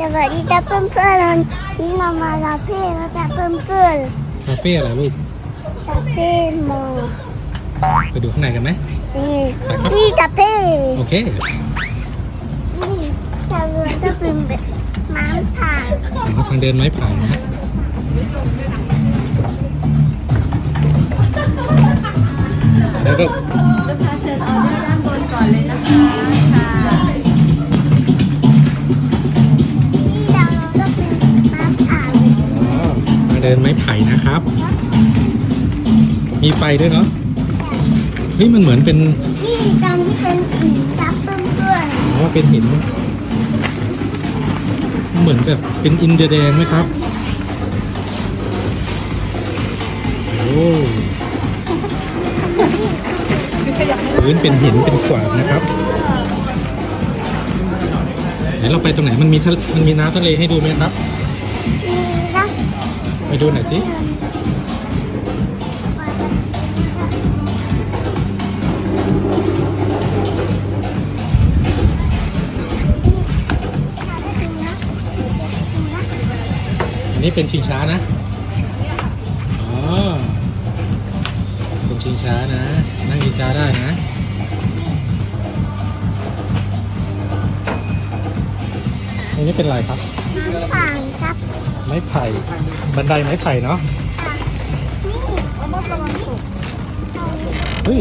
สวัสดีจ้าเพื่อนเพื่อนๆนี่เรามาลาเพ่แล้วจ้าเพื่อนเพื่อนคาเฟ่อะไรลูกๆลาเพ่มอไปดูข้างในกันไหมนี่ไปครับนี่ลาเพ่โอเคนี่ทางเรือก็เป็นแบบม้าผ่านถึงทางเดินไม้ไผ่นะแล้วก็ลูกค้าเชิญออเดอร์ด้านบนก่อนเลยนะคะ เดินไม้ไผ่นะครับ มีไฟด้วยเนาะเฮ้ยมันเหมือนเป็นนี่ตรงนี้เป็นหินจ้าเพื่อนเพื่อนอ๋อเป็นหิน เหมือนแบบเป็นอินเดียแดงไหมครับโอ้พื้นเป็นหินเป็นขวากนะครับไหนเราไปตรงไหนมันมีทะมันมีน้ำทะเลให้ดูไหมครับๆนี่นะ ไปดูหน่อยสิอันนี้เป็นชิงช้านะ อ๋อ เป็นชิงช้านะ นั่งชิงช้าได้นะอันนี้เป็นอะไรครับม้าผ่านครับ ไม้ไผ่ บันไดไม้ไผ่เนาะนี่เอามาประมาณสุกเฮ้ย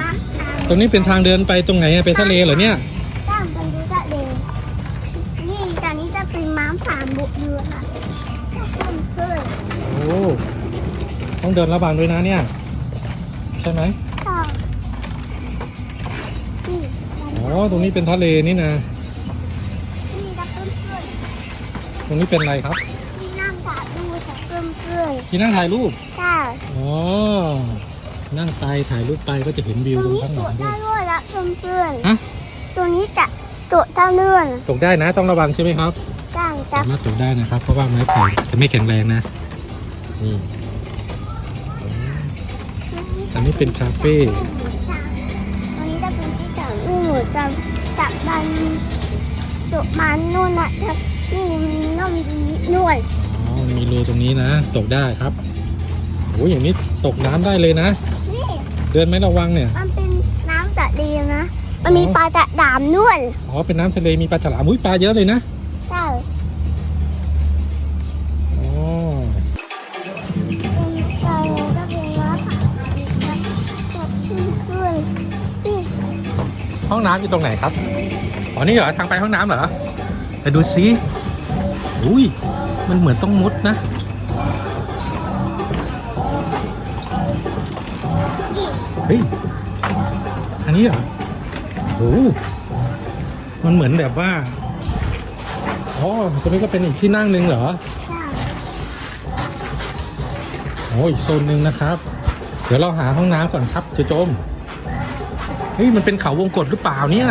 ม้าผ่านตรงนี้เป็นทางเดินไปตรงไหนอะไปทะเลเหรอเนี่ยด้านบนดูทะเลนี่ตอนนี้จะเป็นม้าผ่านบุกเรือค่ะเพิ่มขึ้นโอ้ต้องเดินระวังด้วยนะเนี่ย ใช่ไหมต่อนี่อ๋อตรงนี้เป็นทะเลนี่นะนี่จะเพิ่มขึ้นตรงนี้เป็นอะไรครับนี่น้ำจาก ดูจะเพิ่มขึ้นที่นั่งถ่ายรูป ใช่อ๋อ นั่งไปถ่ายรูปไปก็จะเห็นวิวตรงตรงนี้ข้างหตัลัวงด้ได้วยด้วยละเพิ่มขึ้นฮะ ตัวนี้จะตัวเท่าเลื่อนตกได้นะต้องระวังใช่ไหมครับ จ้างจัสาบมารถตกได้นะครับ เพราะว่าไม้ไผ่จะไม่แข็งแรงนะ นี่อันนี้เป็นคาเฟ่อันนี้จะเป็นที่จับลูกจะจับดันจุมันนู่นนะจะนี่มีน้ำดีนวลอ๋อ มีรูตรงนี้นะ ตกได้ครับโอ้ยอย่างนี้ตกน้ำได้เลยนะ นี่เดินไหมระวังเนี่ย มันเป็นน้ำจะดีนะ มันมีปลาจะดามนวลอ๋อ เป็นน้ำทะเลมีปลาฉลามอุ้ยปลาเยอะเลยนะ ใช่อ๋อ เป็นใจก็เป็นว่าผ่านกดชื่นขึ้นนี่ห้องน้ำอยู่ตรงไหนครับ อ๋อ นี่เหรอ ทางไปห้องน้ำเหรอ ไปดูซิอุ้ย มันเหมือนต้องมุดนะ เฮ้ย อันนี้เหรอโอ้มันเหมือนแบบว่า อ๋อตรงนี้ก็เป็นอีกที่นั่งหนึ่งเหรอใช่โอ้ยโซนหนึ่งนะครับ เดี๋ยวเราหาห้องน้ำก่อนครับเจโจม เฮ้ย มันเป็นเขาวงกตหรือเปล่าเนี่ย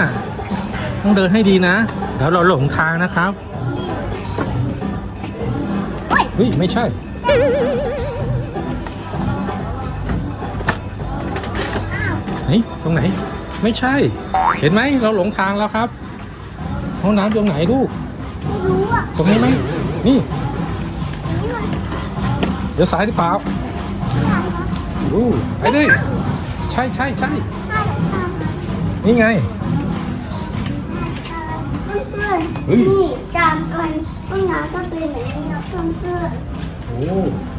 ต้องเดินให้ดีนะเดี๋ยวเราหลงทางนะครับ เฮ้ย ไม่ใช่ ไหน ตรงไหน ไม่ใช่ เห็นไหม เราหลงทางแล้วครับ ห้องน้ำตรงไหนลูก ไม่รู้อะตรงนี้ไหมนี่นี่มันเดี๋ยวซ้ายหรือเปล่าอะไรนะดูไปเลยใช่ใช่ใช่น่าจะทำนี่ไงเพื่อนๆเฮ้ย นี่จานกันห้องน้ำก็เป็นแบบนี้นะเพื่อนโอ้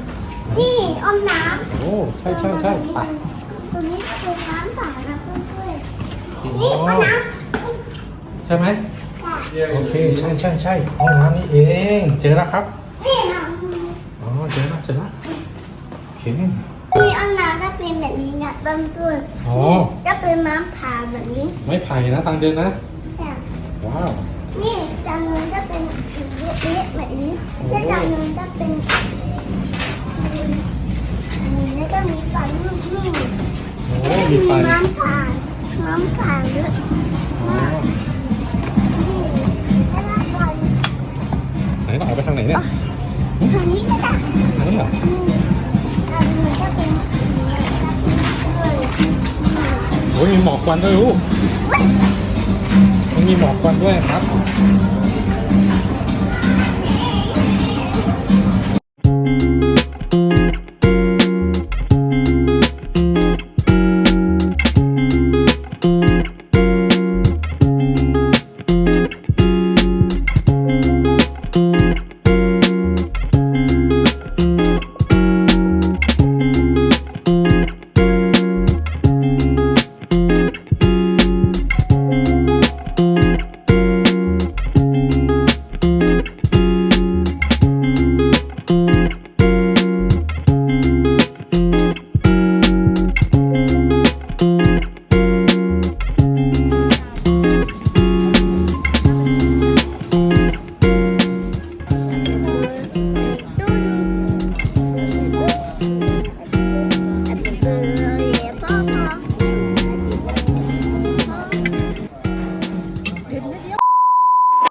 ๆนี่ห้องน้ำโอ้ใช่ใช่ใช่ไปตรงนี้ก็เป็นน้ำสานะเพื่อนๆอ๋นี่ห้องอน้ใช่ไหมำค่ะโอเคใช่ใช่ใช่ห้องน้ำนี่เอง เจอแล้วครับนี่น้อ๋อเจอแล้วเจอแล้วโอเคำนี่ห้องน้ำก็เป็นแบบนี้นะเพื่อนอ๋อๆก็เป็นน้ำผ่านแบบนี้ ไม้ไผ่นะทางเดินนะ แต่ว้าว นี่จานนึงก็เป็นอีเล็กๆแบบนี้และจานนึงก็เป็นอันนี้แล้วก็มีฟลูกนี่โอ้วก็มีน้ำผ่านน้ำผ่านเยอะมากนี่แล้วก็ไฟไหนเราออกไปทางไหนเนี่ยทางนี้ก็ได้ทางนี้เหรออันนี้ก็เป็นด้วยโอ้ยมีหมอกควันด้วยลูก มีหมอกควันด้วยครับ